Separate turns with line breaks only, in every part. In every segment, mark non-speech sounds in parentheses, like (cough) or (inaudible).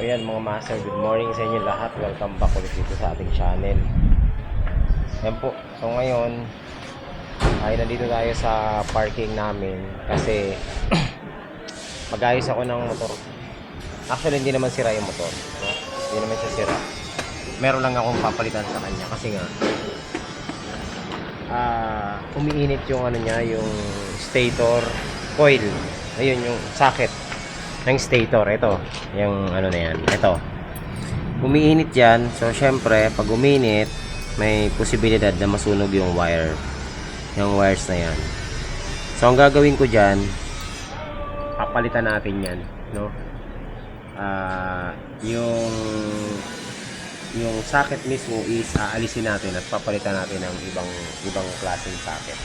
Ayan mga master, good morning sa inyo lahat. Welcome back ulit dito sa ating channel. Ayan po. So, ngayon, ay nandito tayo sa parking namin kasi (clears throat) mag-ayos ako ng motor. Actually, hindi naman sira yung motor. No? Hindi naman siya sira. Meron lang akong papalitan sa kanya kasi nga ah umiinit yung ano niya, yung stator coil. Ayun, yung socket ng stator. Ito, yung ano na yan. Ito. Umiinit yan. So, syempre, pag uminit, may posibilidad na masunog yung wire. Yung wires na yan. So, ang gagawin ko dyan, papalitan natin yan. No? Ah, yung yung socket mismo is aalisin natin at papalitan natin ng ibang ibang klaseng socket.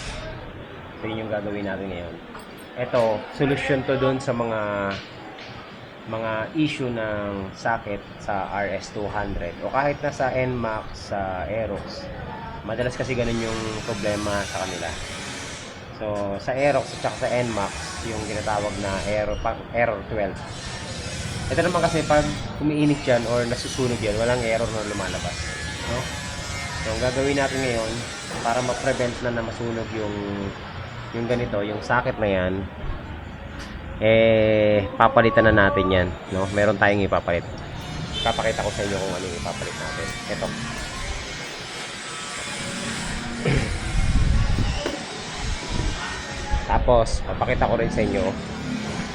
So, yun yung gagawin natin ngayon. Ito, solution to doon sa mga mga issue ng socket sa RS200 o kahit na sa NMAX, sa Aerox. Madalas kasi ganun yung problema sa kanila. So, sa Aerox at sa NMAX, yung ginatawag na error, error 12. Ito naman kasi pag umiinit yan or nasusunog yan, walang error na lumalabas. No? So, ang gagawin natin ngayon, para ma-prevent na na masunog yung yung ganito, yung socket na yan, eh, papalitan na natin yan. No? Meron tayong ipapalit. Papakita ko sa inyo kung ano ipapalit natin. Ito. (clears throat) Tapos, papakita ko rin sa inyo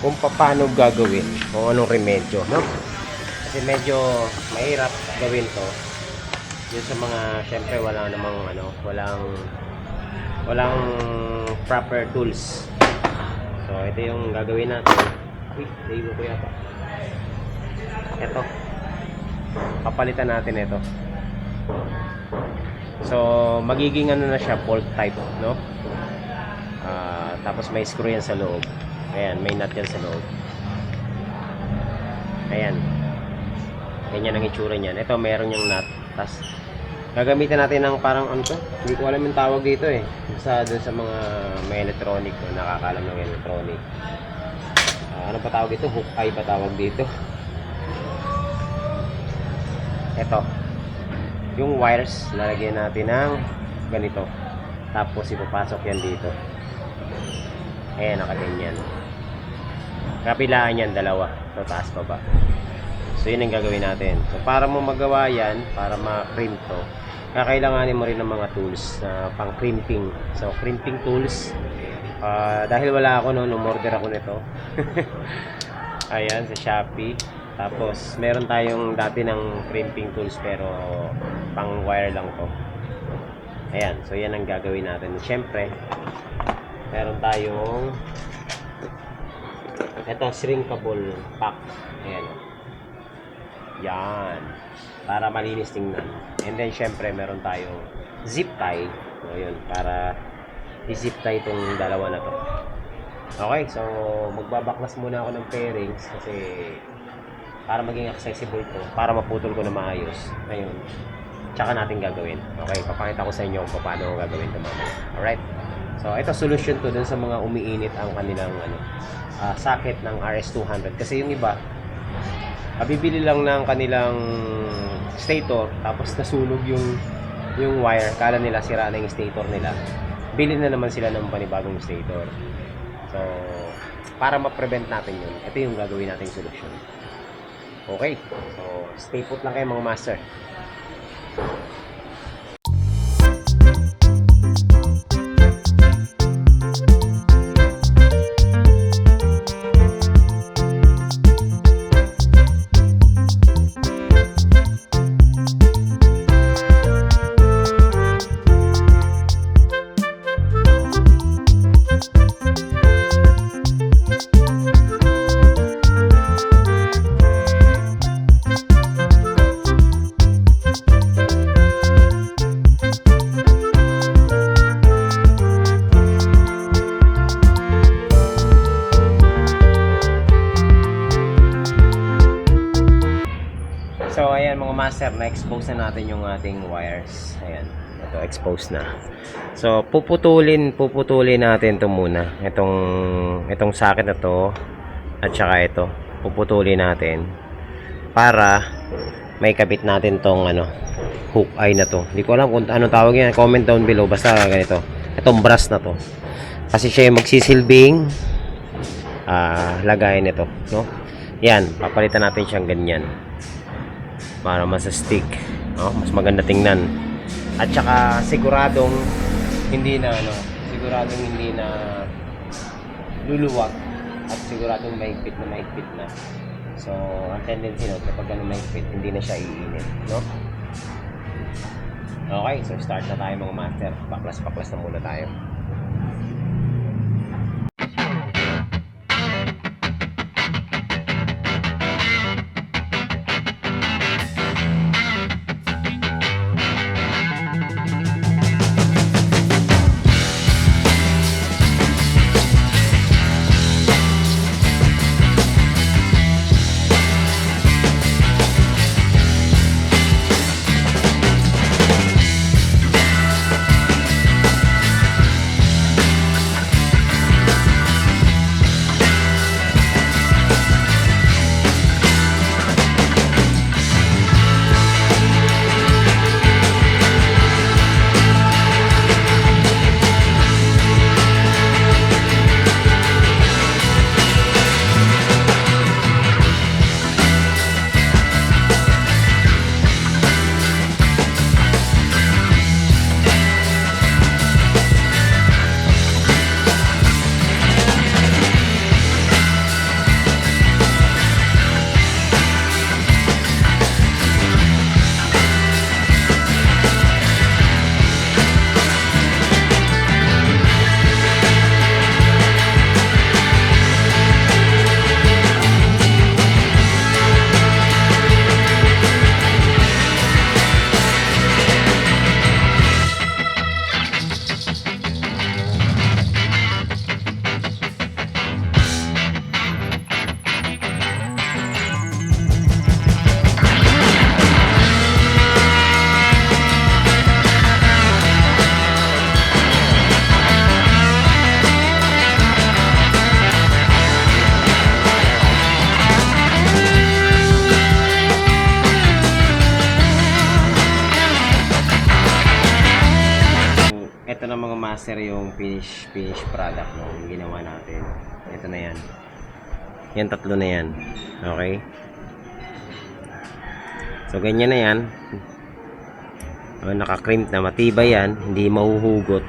kung paano gagawin, kung anong remedyo, no? Kasi medyo mahirap gawin to. Yun sa mga, syempre, wala namang, ano, walang, walang proper tools. So, ito yung gagawin natin. Uy, naibo ko yata. Ito. Papalitan natin ito. So, magiging ano na siya, bolt type, no? Ah, tapos may screw yan sa loob. Ayan, may nut yan sa loob. Ayan. Ganyan ang itsura niyan. Ito, meron yung nut. Tapos, gagamitin natin ng parang ano to? Hindi ko alam yung tawag dito eh. Sa, dun sa mga may electronic, no, nakakalam ng electronic. Ah, ano pa tawag dito? Hook eye pa tawag dito. Ito. Yung wires, lalagyan natin ng ganito. Tapos ipapasok yan dito. Ayan, nakaganyan. Kapilaan yan, dalawa. So, taas pa ba? So, yun ang gagawin natin. So, para mo magawa yan, para ma-crimp to, kakailanganin mo rin ng mga tools na pang crimping. So, crimping tools. Ah, dahil wala ako noon, umorder ako nito. (laughs) Ayan, sa Shopee. Tapos, meron tayong dati ng crimping tools pero pang wire lang to. Ayan, so yan ang gagawin natin. Siyempre, meron tayong ito, shrinkable pack. Ayan. Yan. Para malinis tingnan. And then, syempre, meron tayong zip tie. So, yun. Para i-zip tie itong dalawa na to. Okay, so magbabaklas muna ako ng pairings kasi para maging accessible to, para maputol ko na maayos. Ngayon, tsaka natin gagawin. Okay, papakita ko sa inyo kung paano ko gagawin ito mamaya. Alright? So, ito solution to dun sa mga umiinit ang kanilang ano, ah, socket ng RS200. Kasi yung iba, Kabibili lang ng kanilang stator tapos nasunog yung yung wire. Kala nila sira na yung stator nila. Bili na naman sila ng panibagong stator. So, para ma-prevent natin yun, ito yung gagawin nating solusyon. Okay. So, stay put lang kayo mga master. Na natin yung ating wires. Ayan, ito, expose na. So, puputulin, puputulin natin to muna. Itong, itong socket na to, at saka ito, puputulin natin. para may kabit natin tong ano hook eye na to. Hindi ko alam kung anong tawag yan. Comment down below. Basta ganito. Itong brass na to. Kasi siya yung magsisilbing ah lagayan nito. No? Yan. Papalitan natin siyang ganyan. Para mas stick. No? Mas maganda tingnan. At saka siguradong hindi na ano, siguradong hindi na luluwag at siguradong mahigpit na mahigpit na. So, ang tendency no, kapag ano mahigpit, hindi na siya iinit, no? Okay, so start na tayo mga master. Paklas-paklas na muna tayo. Ito na mga master yung finish finish product no, yung ginawa natin. Ito na yan. Yan tatlo na yan. Okay? So ganyan na yan. Oh, naka-crimp na matibay yan, hindi mahuhugot.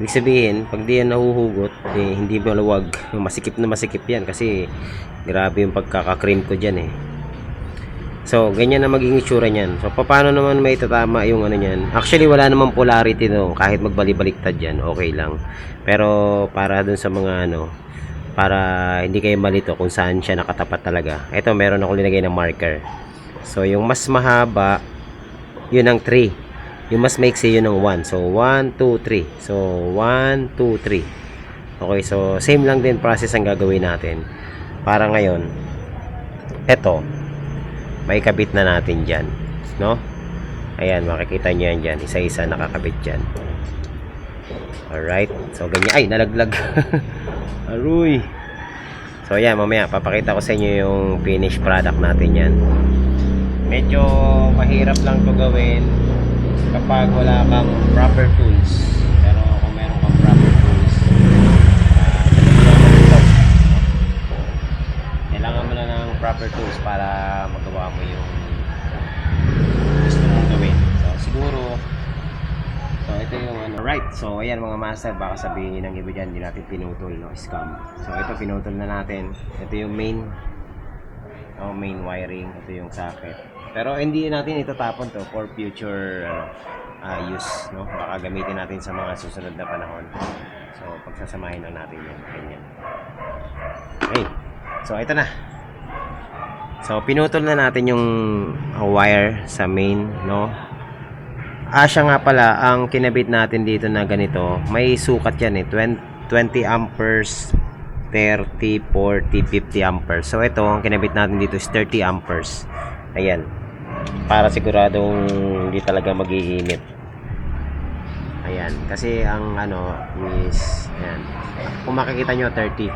Ibig sabihin, pag di yan nahuhugot, eh, hindi maluwag. Masikip na masikip yan kasi grabe yung pagkaka-crimp ko dyan eh. So, ganyan na magiging itsura niyan. So, paano naman may tatama yung ano niyan? Actually, wala namang polarity no. Kahit magbali-baliktad yan, okay lang. Pero, para dun sa mga ano, para hindi kayo malito kung saan siya nakatapat talaga. Ito, meron ako linagay ng marker. So, yung mas mahaba, yun ang 3. Yung mas maiksi, yun ang 1. So, 1, 2, 3. So, 1, 2, 3. Okay, so, same lang din process ang gagawin natin. Para ngayon, eto, may kabit na natin dyan. No? Ayan, makikita nyo yan dyan. Isa-isa nakakabit dyan. Alright. So, ganyan. Ay, nalaglag. (laughs) Aruy. So, ayan, mamaya, papakita ko sa inyo yung finished product natin yan. Medyo mahirap lang to gawin kapag wala kang proper tools. Pero kung meron kang proper tools, ah, kailangan mo na ng proper tools para magawa mo yung gusto mong gawin. So, siguro, so ito yung ano. Right, so ayan mga master, baka sabihin ng iba dyan, hindi natin pinutol, no? Scam. So, ito pinutol na natin. Ito yung main, oh, main wiring. Ito yung socket. Pero hindi natin itatapon to for future ah, use, no? Baka gamitin natin sa mga susunod na panahon. So, pagsasamahin lang natin yan. Ganyan. Okay. So, ito na. So, pinutol na natin yung wire sa main, no? Ah, siya nga pala, ang kinabit natin dito na ganito, may sukat yan eh, 20, 20 amperes, 30, 40, 50 amperes. So, ito, ang kinabit natin dito is 30 amperes. Ayan. Para siguradong hindi talaga mag-iinit. Ayan. Kasi ang ano is, ayan. Kung makikita nyo, 30.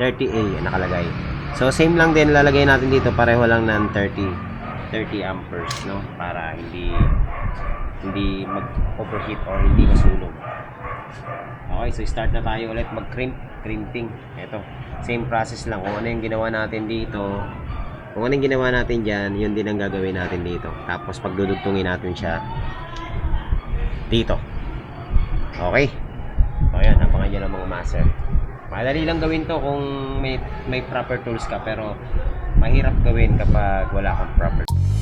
30A nakalagay. So, same lang din, lalagay natin dito, pareho lang ng 30, 30 amperes, no? Para hindi, hindi mag-overheat or hindi masunog. Okay, so start na tayo ulit mag-crimp, crimping. Ito, same process lang. Kung ano yung ginawa natin dito, kung ano yung ginawa natin dyan, yun din ang gagawin natin dito. Tapos pagdudugtungin natin siya dito. Okay. So, ayan, abangan nyo ng mga master. Madali lang gawin to kung may, may proper tools ka, pero mahirap gawin kapag wala kang proper mga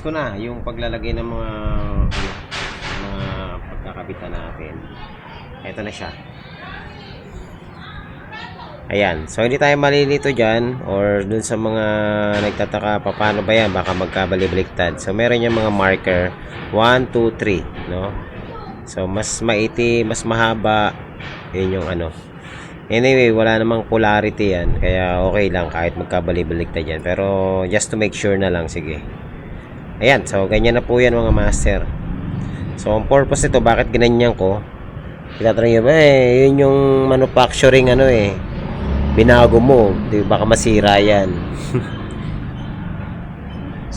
tapos ko na yung paglalagay ng mga ano, mga pagkakabitan natin. Eto na siya. Ayan. So hindi tayo malilito dyan or dun sa mga nagtataka pa paano ba yan? Baka magkabalibliktad so meron yung mga marker. 1, 2, 3 no? So mas maiti mas mahaba. Yun yung ano. Anyway, wala namang polarity yan. Kaya okay lang kahit magkabali-baliktad yan. Pero just to make sure na lang, sige. Ayan, so ganyan na po yan mga master. So ang purpose nito, bakit ganyan ko? Itatanong nyo ba eh, yun yung manufacturing ano eh. Binago mo, di baka masira yan. (laughs)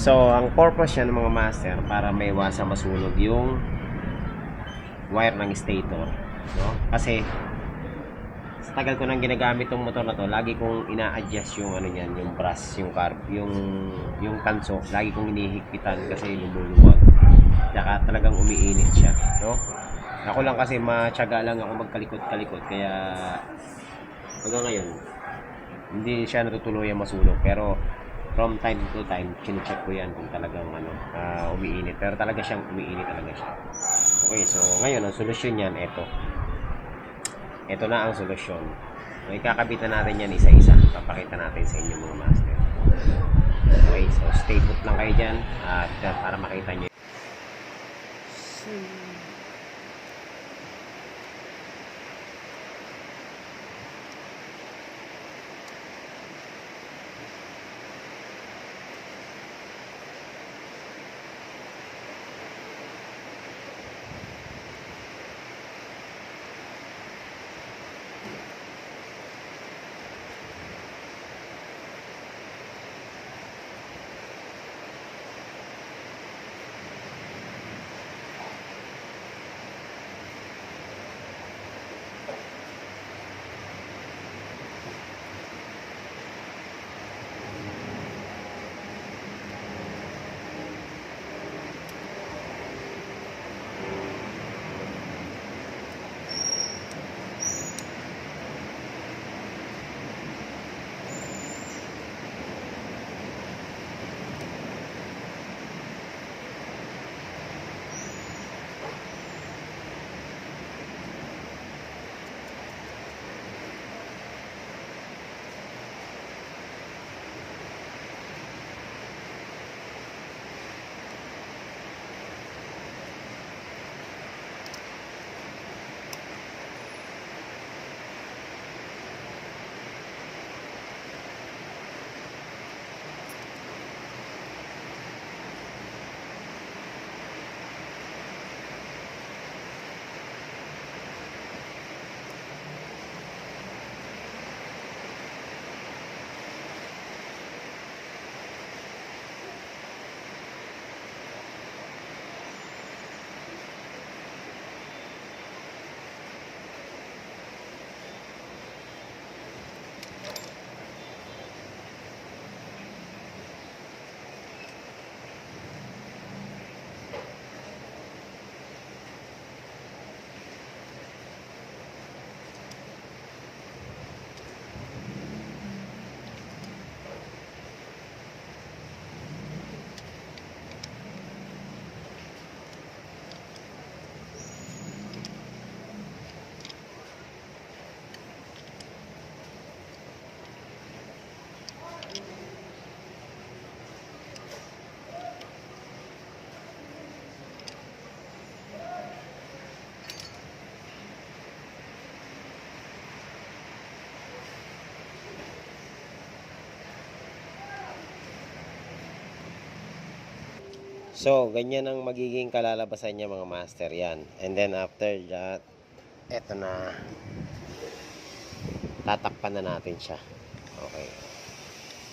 so ang purpose yan mga master, para may iwasan masunog yung wire ng stator. No? Kasi tagal ko nang ginagamit tong motor na to, lagi kong ina-adjust yung ano niyan, yung brass, yung carb, yung yung tanso, lagi kong inihigpitan kasi lumuluwag. Tsaka talagang umiinit siya, no? Ako lang kasi matyaga lang ako magkalikot-kalikot kaya hanggang ngayon hindi siya natutuluyang masunog pero from time to time chinecheck ko yan kung talagang ano ah, umiinit pero talaga siyang umiinit talaga siya okay so ngayon ang solusyon niyan eto ito na ang solusyon. Okay, kakabitan natin yan isa-isa. Papakita natin sa inyo mga master. Okay, so stay put lang kayo dyan at uh, para makita nyo. So, ganyan ang magiging kalalabasan niya mga master yan. And then after that, eto na. Tatakpan na natin siya. Okay.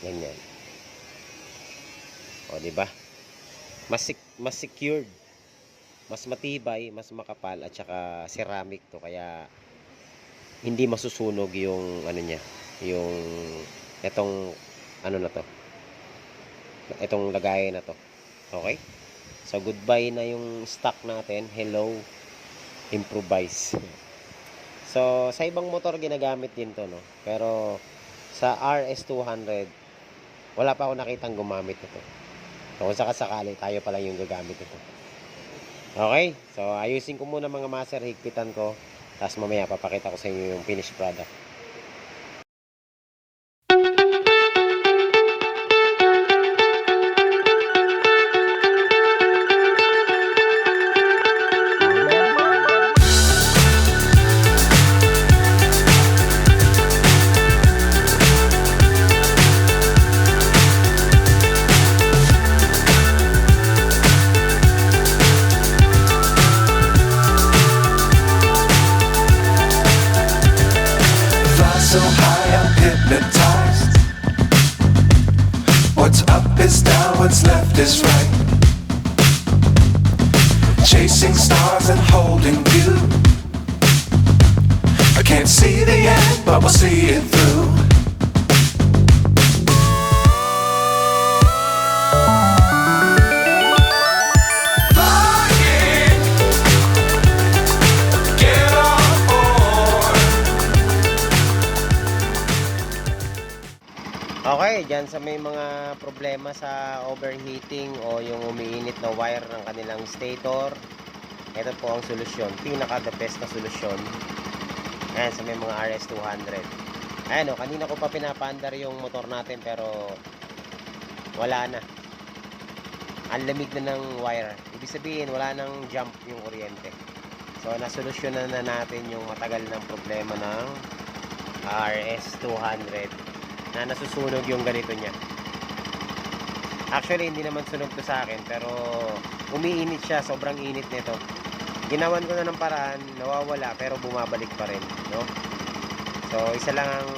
Ganyan. O, di ba? Mas, mas secured. Mas matibay, mas makapal at saka ceramic to kaya hindi masusunog yung ano niya, yung etong ano na to. Etong lagayan na to. Okay? So goodbye na yung stock natin. Hello. Improvise. So sa ibang motor ginagamit din to no. Pero sa RS200 wala pa ako nakitang gumamit nito. So kung sakasakali tayo pa lang yung gagamit nito. Okay? So ayusin ko muna mga master, higpitan ko. Tapos mamaya papakita ko sa inyo yung finished product. Dyan sa may mga problema sa overheating o yung umiinit na wire ng kanilang stator, ito po ang solusyon. Pinaka the best na solusyon. Ayan, sa may mga RS200. Ayan o, kanina ko pa pinapandar yung motor natin pero wala na. Ang lamig na ng wire. Ibig sabihin, wala nang jump yung kuryente. So, nasolusyonan na natin yung matagal ng problema ng RS200 na nasusunog yung ganito niya. Actually, hindi naman sunog to sa akin, pero umiinit siya, sobrang init nito. Ginawan ko na ng paraan, nawawala, pero bumabalik pa rin, no? So, isa lang ang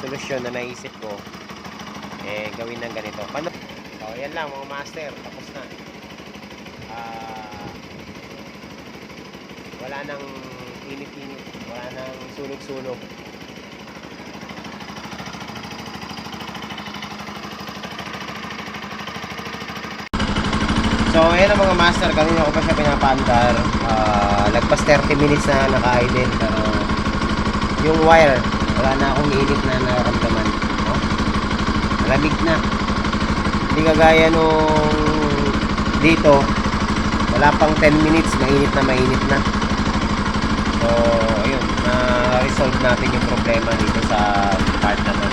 solusyon na naisip ko, eh, gawin ng ganito. Paano? So, yan lang, mga master, tapos na. Ah, wala nang init-init, wala nang sunog-sunog. So, ayan ang mga master. Kanina ko pa siya pinapandar. Ah, lagpas 30 minutes na naka-idle. Pero, yung wire, wala na akong init na nararamdaman. No? Malamig na. Hindi kagaya nung dito. Wala pang 10 minutes, mainit na mainit na. So, ayun. Na-resolve natin yung problema dito sa part na to.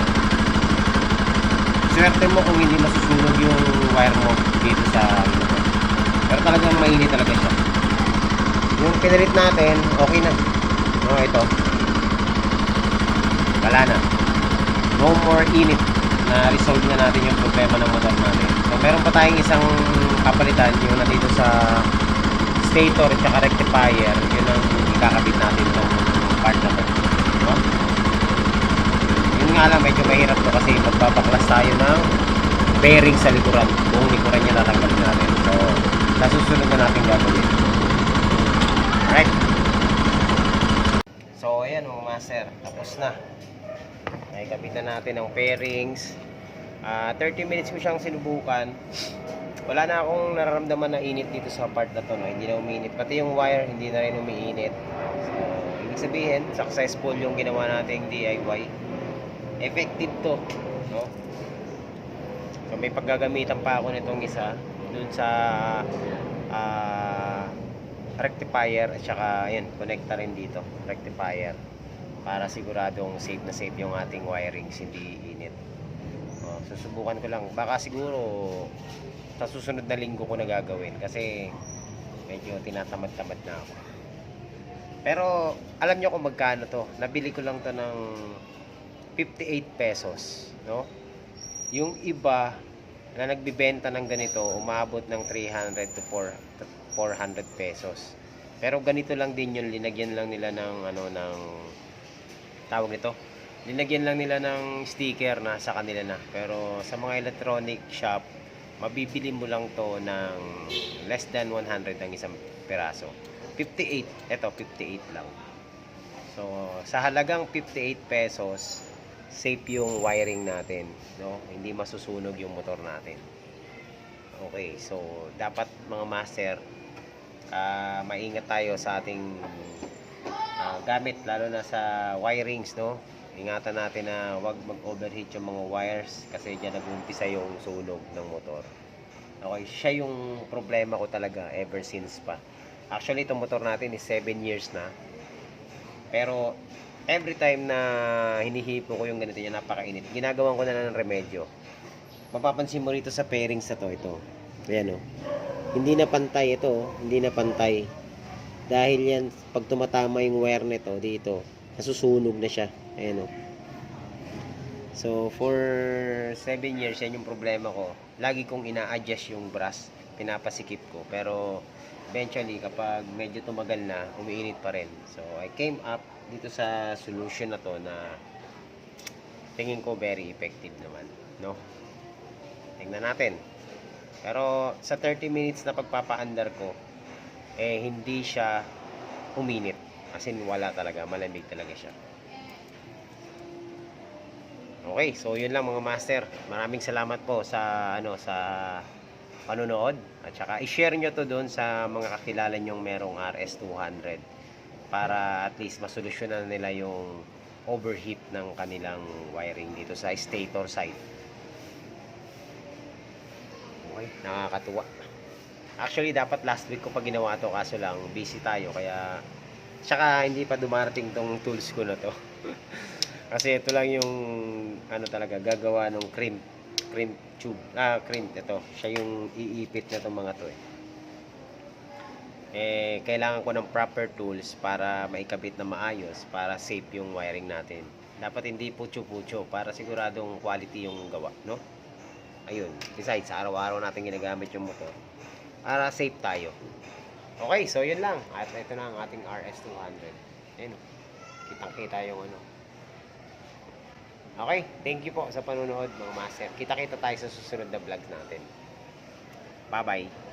Swerte mo kung hindi masusunog yung wire mo dito sa pero talagang mainit talaga siya. Yung pinalit natin, okay na. No, ito. Wala na. No more init. Na-resolve na natin yung problema ng motor natin. So, meron pa tayong isang kapalitan yung nandito sa stator at saka rectifier. Yun ang ikakabit natin itong part na to. No? Yun nga lang, medyo mahirap to kasi magpapaklas tayo ng bearing sa likuran. Buong likuran niya natanggalin natin. So, nasusunod na natin gagawin. Alright. So, ayan mga master. Tapos na. Nakikabit na natin ang pairings. Ah, 30 minutes ko siyang sinubukan. Wala na akong nararamdaman na init dito sa part na to. No? Hindi na umiinit. Pati yung wire, hindi na rin umiinit. So, ibig sabihin, successful yung ginawa nating DIY. Effective to. No? So, may paggagamitan pa ako nitong isa dun sa ah, rectifier at saka ayun, connector rin dito, rectifier para siguradong safe na safe yung ating wirings hindi init. Oh, susubukan ko lang. Baka siguro sa susunod na linggo ko na gagawin kasi medyo tinatamad-tamad na ako. Pero alam nyo kung magkano to. Nabili ko lang to ng 58 pesos, no? Yung iba na nagbibenta ng ganito, umabot ng 300 to 4 to 400 pesos. Pero ganito lang din yun, linagyan lang nila ng ano ng tawag nito. Linagyan lang nila ng sticker na sa kanila na. Pero sa mga electronic shop, mabibili mo lang to ng less than 100 ang isang peraso. 58, eto 58 lang. So, sa halagang 58 pesos, safe yung wiring natin, no? Hindi masusunog yung motor natin. Okay, so dapat mga master ah maingat tayo sa ating ah, gamit lalo na sa wirings, no? Ingatan natin na wag mag-overheat yung mga wires kasi diyan nag-uumpisa yung sunog ng motor. Okay, siya yung problema ko talaga ever since pa. Actually, itong motor natin is 7 years na. Pero every time na hinihipo ko yung ganito niya, napakainit. Ginagawan ko na lang ng remedyo. Mapapansin mo rito sa pairings na to, ito. Ayan o. Hindi na pantay ito, oh. hindi na pantay. Dahil yan, pag tumatama yung wire nito dito, nasusunog na siya. Ayan o. So, for 7 years, yan yung problema ko. Lagi kong ina-adjust yung brass, pinapasikip ko. Pero, eventually, kapag medyo tumagal na, umiinit pa rin. So, I came up dito sa solution na to na tingin ko very effective naman. No? Tingnan natin. Pero, sa 30 minutes na pagpapaandar ko, eh, hindi siya uminit. As in, wala talaga. Malamig talaga siya. Okay, so yun lang mga master. Maraming salamat po sa ano sa panonood at saka i-share nyo to doon sa mga kakilala nyong merong RS200 para at least masolusyonan nila yung overheat ng kanilang wiring dito sa stator side. Okay, nakakatuwa. Actually, dapat last week ko pa ginawa to kaso lang busy tayo kaya tsaka hindi pa dumarating tong tools ko na to. (laughs) Kasi ito lang yung ano talaga gagawa ng cream cream tube. Ah, cream ito. Siya yung iipit na tong mga to eh. Eh kailangan ko ng proper tools para maikabit na maayos para safe yung wiring natin. Dapat hindi putyo-putyo para siguradong quality yung gawa, no? Ayun. Besides, araw-araw natin ginagamit yung motor. Para safe tayo. Okay, so yun lang. At ito na ang ating RS200. Ayun. Kitang-kita yung ano. Okay, thank you po sa panonood mga master. Kita-kita tayo sa susunod na vlogs natin. Bye-bye.